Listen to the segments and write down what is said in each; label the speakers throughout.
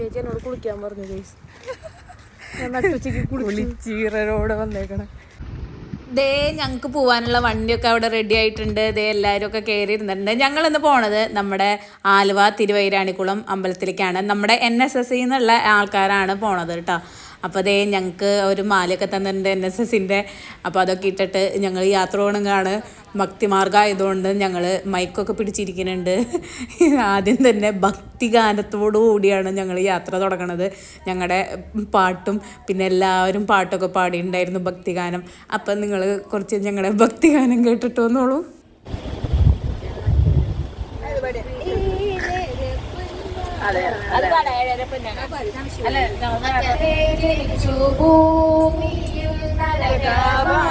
Speaker 1: ചേച്ചി എന്നോട് കുളിക്കാൻ പറഞ്ഞു ഗൈസ് ഞാൻ നട്ടുച്ചയ്ക്ക്
Speaker 2: കുളിച്ചീറോടെ വന്നേക്കണം.
Speaker 3: ദേ ഞങ്ങൾക്ക് പോകാനുള്ള വണ്ടിയൊക്കെ അവിടെ റെഡി ആയിട്ടുണ്ട്. ദേ എല്ലാവരും ഒക്കെ കയറി ഇരുന്നിട്ടുണ്ട് ഞങ്ങൾ ഇന്ന് പോണത് നമ്മുടെ ആലുവ തിരുവൈരാണിക്കുളം അമ്പലത്തിലേക്കാണ്. നമ്മുടെ എൻ എസ് എസ് എന്നുള്ള ആൾക്കാരാണ് പോണത് കേട്ടോ. അപ്പോൾ അതേ ഞങ്ങൾക്ക് ഒരു മാലയൊക്കെ തന്നിട്ടുണ്ട് എൻ എസ് എസിന്റെ അപ്പോൾ അതൊക്കെ ഇട്ടിട്ട് ഞങ്ങൾ യാത്ര പോകണമെന്നാണ് ഭക്തിമാർഗം ആയതുകൊണ്ട് ഞങ്ങൾ മൈക്കൊക്കെ പിടിച്ചിരിക്കുന്നുണ്ട്. ആദ്യം തന്നെ ഭക്തി ഗാനത്തോടു കൂടിയാണ് ഞങ്ങൾ യാത്ര തുടങ്ങണത്. ഞങ്ങളുടെ പാട്ടും പിന്നെ എല്ലാവരും പാട്ടൊക്കെ പാടിയിട്ടുണ്ടായിരുന്നു ഭക്തിഗാനം. അപ്പം നിങ്ങൾ കുറച്ച് ഞങ്ങളുടെ ഭക്തിഗാനം കേട്ടിട്ട് വന്നോളൂ
Speaker 4: ചവച്ചു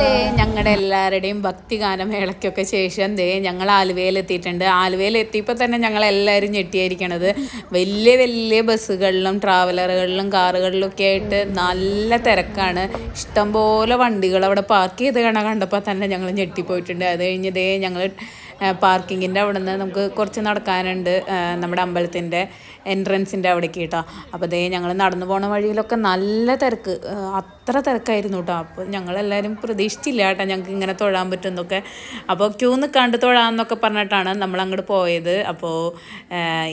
Speaker 3: ദേ ഞങ്ങളുടെ എല്ലാവരുടെയും ഭക്തിഗാനം മേളയ്ക്കൊക്കെ ശേഷം ദേ ഞങ്ങൾ ആലുവയിൽ എത്തിയിട്ടുണ്ട് ആലുവയിൽ എത്തിയപ്പോൾ തന്നെ ഞങ്ങൾ എല്ലാവരും ഞെട്ടിയായിരിക്കണത്. വലിയ വലിയ ബസ്സുകളിലും ട്രാവലറുകളിലും കാറുകളിലും ഒക്കെ ആയിട്ട് നല്ല തിരക്കാണ്. ഇഷ്ടംപോലെ വണ്ടികൾ അവിടെ പാർക്ക് ചെയ്ത് കണ കണ്ടപ്പോൾ തന്നെ ഞങ്ങൾ ഞെട്ടിപ്പോയിട്ടുണ്ട്. അത് കഴിഞ്ഞ് ദേ ഞങ്ങൾ പാർക്കിങ്ങിന്റെ അവിടെ നിന്ന് നമുക്ക് കുറച്ച് നടക്കാനുണ്ട് നമ്മുടെ അമ്പലത്തിന്റെ എൻട്രൻസിന്റെ അവിടേക്ക് കേട്ടോ. അപ്പോൾ ദേ ഞങ്ങൾ നടന്നു പോണ വഴിയിലൊക്കെ നല്ല തിരക്ക് അത്ര തിരക്കായിരുന്നു കേട്ടോ. അപ്പോൾ ഞങ്ങളെല്ലാവരും പ്രതീക്ഷിച്ചില്ല കേട്ടോ ഞങ്ങൾക്ക് ഇങ്ങനെ തൊഴാൻ പറ്റും എന്നൊക്കെ അപ്പോൾ ക്യൂ നിൽക്കാണ്ട് തൊഴാമെന്നൊക്കെ പറഞ്ഞിട്ടാണ് നമ്മൾ അങ്ങോട്ട് പോയത് അപ്പോൾ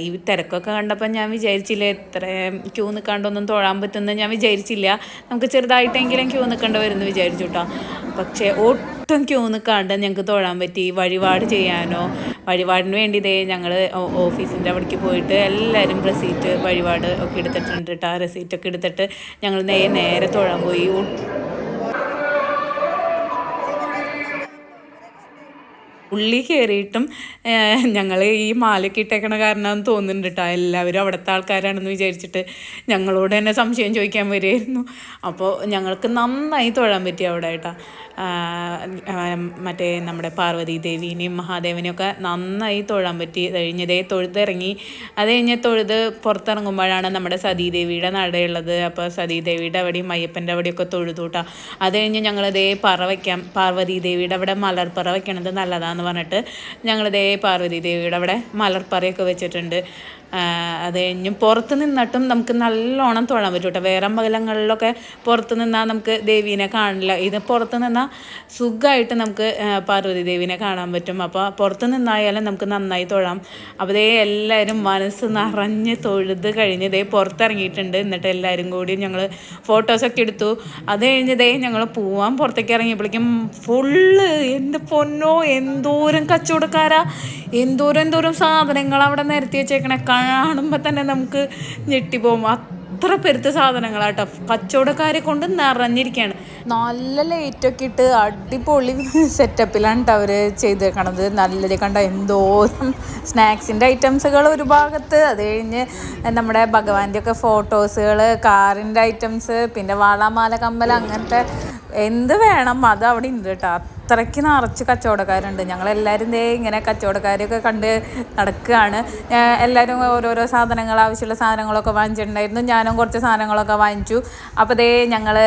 Speaker 3: ഈ തിരക്കൊക്കെ കണ്ടപ്പോൾ ഞാൻ വിചാരിച്ചില്ല എത്ര ക്യൂ നിൽക്കാണ്ടൊന്നും തൊഴാൻ പറ്റുമെന്ന് ഞാൻ വിചാരിച്ചില്ല. നമുക്ക് ചെറുതായിട്ടെങ്കിലും ക്യൂ നിൽക്കേണ്ടി വരുമെന്ന് വിചാരിച്ചു കേട്ടോ. പക്ഷേ ഒട്ടും ക്യൂ നിൽക്കാണ്ട് ഞങ്ങൾക്ക് തൊഴാൻ പറ്റി? വഴിപാട് ചെയ്യാനോ? വഴിപാടിന് വേണ്ടി ഇതേ ഞങ്ങൾ ഓഫീസിന്റെ അവിടേക്ക് പോയിട്ട് എല്ലാവരും റെസീറ്റ് വഴിപാട് ഒക്കെ എടുത്തിട്ടുണ്ട് കേട്ടോ റെസീറ്റ് ഒക്കെ എടുത്തിട്ട് ഞങ്ങൾ നേരെ തൊഴാൻ പോയി. ഉള്ളി കയറിയിട്ടും ഞങ്ങൾ ഈ മാലയ്ക്ക് ഇട്ടേക്കണ കാരണമെന്ന് തോന്നുന്നുണ്ട് കേട്ടോ എല്ലാവരും അവിടുത്തെ ആൾക്കാരാണെന്ന് വിചാരിച്ചിട്ട് ഞങ്ങളോട് തന്നെ സംശയം ചോദിക്കാൻ വരുമായിരുന്നു അപ്പോൾ ഞങ്ങൾക്ക് നന്നായി തൊഴാൻ പറ്റി അവിടെ കേട്ടോ മറ്റേ നമ്മുടെ പാർവതി ദേവീനെയും മഹാദേവനെയും ഒക്കെ നന്നായി തൊഴാൻ പറ്റി. കഴിഞ്ഞതേ തൊഴുതിറങ്ങി. അത് കഴിഞ്ഞ് തൊഴുത് പുറത്തിറങ്ങുമ്പോഴാണ് നമ്മുടെ സതീദേവിയുടെ നടയുള്ളത്. അപ്പോൾ സതീദേവിയുടെ അവിടെയും അയ്യപ്പന്റെ അവിടെയൊക്കെ തൊഴുതു അത് കഴിഞ്ഞ് ഞങ്ങളിതേ പറ വയ്ക്കാം പാർവതി ദേവിയുടെ അവിടെ മലർപ്പറ വയ്ക്കണത് നല്ലതാന്ന് പറഞ്ഞിട്ട് ഞങ്ങളിതേ പാർവതി ദേവിയുടെ അവിടെ മലർപ്പറയൊക്കെ വെച്ചിട്ടുണ്ട്. അത് കഴിഞ്ഞ് പുറത്ത് നിന്നിട്ടും നമുക്ക് നല്ലോണം തൊഴാൻ പറ്റും കേട്ടോ വേറെ അമ്പലങ്ങളിലൊക്കെ പുറത്ത് നിന്നാൽ നമുക്ക് ദേവീനെ കാണില്ല. ഇത് പുറത്ത് നിന്നാൽ സുഖമായിട്ട് നമുക്ക് പാർവതി ദേവീനെ കാണാൻ പറ്റും. അപ്പോൾ പുറത്ത് നിന്നായാലും നമുക്ക് നന്നായി തൊഴാം. അപ്പോൾ ഇതേ എല്ലാവരും മനസ്സ് നിറഞ്ഞ് തൊഴുത് കഴിഞ്ഞ് ഇതേ പുറത്തിറങ്ങിയിട്ടുണ്ട്. എന്നിട്ട് എല്ലാവരും കൂടി ഞങ്ങൾ ഫോട്ടോസൊക്കെ എടുത്തു. അത് കഴിഞ്ഞ് ദേ ഞങ്ങൾ പോവാൻ പുറത്തേക്ക് ഇറങ്ങിയപ്പോഴേക്കും ഫുള്ള് എന്റെ പൊന്നോ എന്തോരം കച്ചവടക്കാരാ. എന്തോരം എന്തോരം സാധനങ്ങൾ അവിടെ നിരത്തി വെച്ചേക്കണേ. കാണുമ്പോൾ തന്നെ നമുക്ക് ഞെട്ടിപ്പോവും. അത്ര പെരുത്ത സാധനങ്ങളാട്ടോ. കച്ചവടക്കാരെ കൊണ്ട് നിറഞ്ഞിരിക്കുകയാണ് നല്ല ലൈറ്റൊക്കെ ഇട്ട് അടിപൊളി സെറ്റപ്പിലാണ് അവർ ചെയ്തേക്കണത്. നല്ലത് കണ്ട? എന്തോരം സ്നാക്സിന്റെ ഐറ്റംസുകൾ ഒരു ഭാഗത്ത്. അത് കഴിഞ്ഞ് നമ്മുടെ ഭഗവാന്റെ ഒക്കെ ഫോട്ടോസുകൾ കാറിന്റെ ഐറ്റംസ് പിന്നെ വാളാമാല കമ്മൽ അങ്ങനത്തെ എന്ത് വേണം അത് അവിടെ ഉണ്ട് കേട്ടോ. അത്രയ്ക്ക് നിറച്ച് കച്ചവടക്കാരുണ്ട്. ഞങ്ങളെല്ലാവരും ദേ ഇങ്ങനെ കച്ചവടക്കാരെയൊക്കെ കണ്ട് നടക്കുകയാണ്. എല്ലാവരും ഓരോരോ സാധനങ്ങൾ ആവശ്യമുള്ള സാധനങ്ങളൊക്കെ വാങ്ങിച്ചിട്ടുണ്ടായിരുന്നു. ഞാനും കുറച്ച് സാധനങ്ങളൊക്കെ വാങ്ങിച്ചു. അപ്പോൾ ദേ ഞങ്ങൾ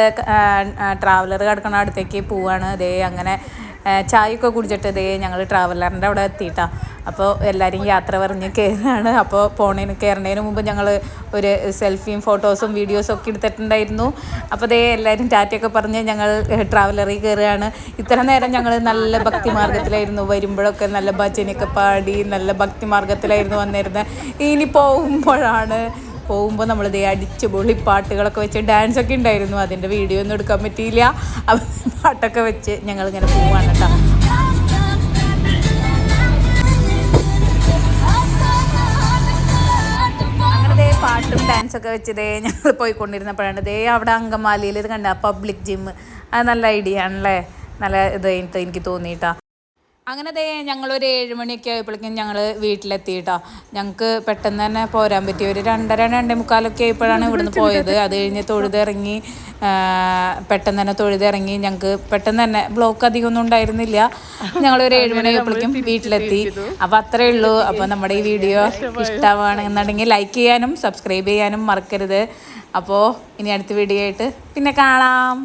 Speaker 3: ട്രാവലർ കിടക്കുന്ന അടുത്തേക്ക് പോവാണ്. ദേ അങ്ങനെ ചായയൊക്കെ കുടിച്ചിട്ട് ഇതേ ഞങ്ങൾ ട്രാവലറിന്റെ അവിടെ എത്തിയിട്ടാ. അപ്പോൾ എല്ലാവരും യാത്ര പറഞ്ഞ് കയറാണ് അപ്പോൾ പോണേന് കയറുന്നതിന് മുമ്പ് ഞങ്ങൾ ഒരു സെൽഫിയും ഫോട്ടോസും വീഡിയോസും ഒക്കെ എടുത്തിട്ടുണ്ടായിരുന്നു. അപ്പോൾ ദേ എല്ലാവരും ടാറ്റയൊക്കെ പറഞ്ഞ് ഞങ്ങൾ ട്രാവലറിൽ കയറുകയാണ് ഇത്ര നേരം ഞങ്ങൾ നല്ല ഭക്തി മാർഗത്തിലായിരുന്നു വരുമ്പോഴൊക്കെ നല്ല ഭജനയൊക്കെ പാടി നല്ല ഭക്തി മാർഗത്തിലായിരുന്നു വന്നിരുന്നത്. ഇനി പോകുമ്പോഴാണ് പോകുമ്പോൾ നമ്മൾ ദേ അടിച്ച് പൊളി പാട്ടുകളൊക്കെ വെച്ച് ഡാൻസ് ഒക്കെ ഉണ്ടായിരുന്നു. അതിന്റെ വീഡിയോ ഒന്നും എടുക്കാൻ പറ്റിയില്ല. പാട്ടൊക്കെ വെച്ച് ഞങ്ങളിങ്ങനെ പോവാണ് കേട്ടോ. പാട്ടും ഡാൻസൊക്കെ വെച്ചതേ ഞങ്ങൾ പോയിക്കൊണ്ടിരുന്നപ്പോഴാണ് ദേ അവിടെ അങ്കമാലിയിൽ ഇത് കണ്ട? Public gym. അത് നല്ല ഐഡിയ ആണല്ലേ? നല്ല ഇത് എനിക്ക് തോന്നിയിട്ടാ. അങ്ങനെ ദേ ഞങ്ങളൊരു ഏഴ് മണിയൊക്കെ ആയപ്പോഴേക്കും ഞങ്ങൾ വീട്ടിലെത്തി കേട്ടോ ഞങ്ങൾക്ക് പെട്ടെന്ന് തന്നെ പോരാൻ പറ്റി. ഒരു രണ്ടര രണ്ടേ മുക്കാലൊക്കെ ആയപ്പോഴാണ് ഇവിടുന്ന് പോയത്. അത് കഴിഞ്ഞ് തൊഴുതിറങ്ങി പെട്ടെന്ന് തന്നെ തൊഴുതിറങ്ങി ഞങ്ങൾക്ക് പെട്ടെന്ന് തന്നെ ബ്ലോക്ക് അധികം ഒന്നും ഉണ്ടായിരുന്നില്ല. ഞങ്ങളൊരു ഏഴ് മണി ആയപ്പോഴേക്കും വീട്ടിലെത്തി. അപ്പം അത്രേ ഉള്ളൂ. അപ്പോൾ നമ്മുടെ ഈ വീഡിയോ ഇഷ്ടമാണെന്നുണ്ടെങ്കിൽ ലൈക്ക് ചെയ്യാനും സബ്സ്ക്രൈബ് ചെയ്യാനും മറക്കരുത്. അപ്പോൾ ഇനി അടുത്ത വീഡിയോ ആയിട്ട് പിന്നെ കാണാം.